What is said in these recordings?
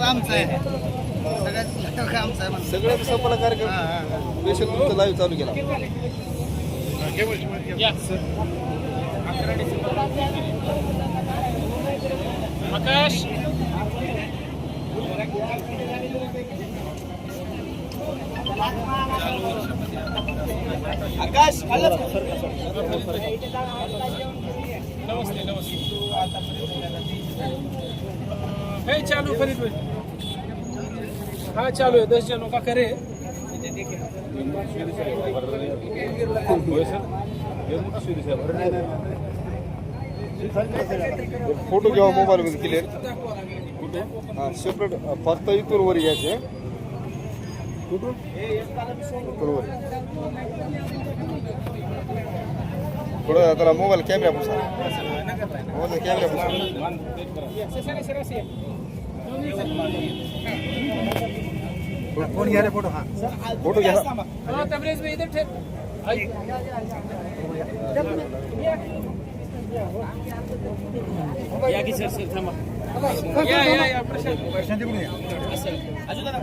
नाटक आमचं आहे. सगळ्यात नाटक आमचं आहे म्हणलं. सगळ्यात संपला कार्यक्रम. स्पेशल तुमचं लाईव्ह चालू केला. आकाश आकाश. नमस्ते नमस्ते. हे चालू फरीद भाई हा चालू आहे. दस जनों का करे. फोटो घ्यावा मोबाईल मध्ये क्लिअर हा सेपरेट फक्त इथून वर घ्यायचे. कुठून? थोडं त्याला मोबाईल कॅमेरा पुसा. मोबाईल कॅमेरा पुसा. कौन यार फ़ोटो हाँ। फ़ोटो हा फ़ोटो घ्या या की सर सर थांबा। या या या प्रशांत। प्रशांत तिकडून या असेल। अजून दादा।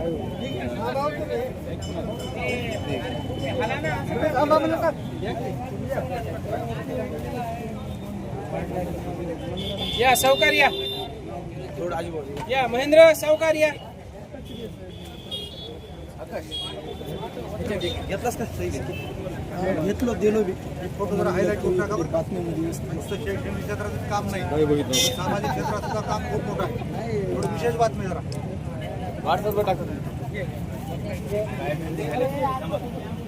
या सावकार या। या महेंद्र सावकार या? घेतलास का घेतलो दिलो फ़ोटो जरा हायलाईट करून टाका बातमीमध्ये नुसतं शैक्षणिक क्षेत्राचं काम नाही। नाही सामाजिक क्षेत्रात सुद्धा काम खूप मोठं आहे थोडं विशेष बातमी जरा। व्हॉट्सअपला टाका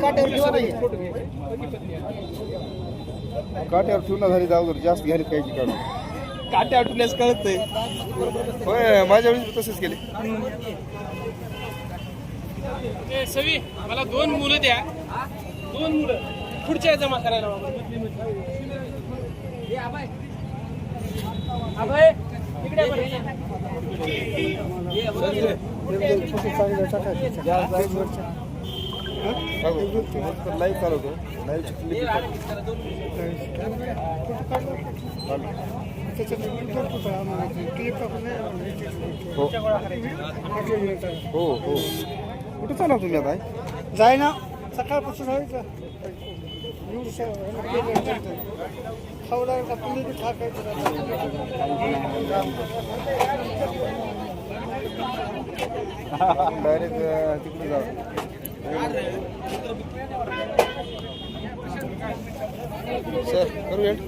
काट्यावर ठेवा नाही काट्यावर ठेवून झाली जाऊ जास्त घ्यायला पाहिजे काढून काट्या आटल्यास कळतंय. होय माझ्या वेळेस तसेच केले. ए, सवी मला दोन मुलं द्या. दोन मुलं. पुढच्या जमा करायला अभय. इकडे. लाईव्ह चालू होतो लाईव्हची क्लिप हो हो हो कुठे चालला तुम्ही आता जाय ना सकाळपासून डायरेक्ट तिकडे जा सर करू एंड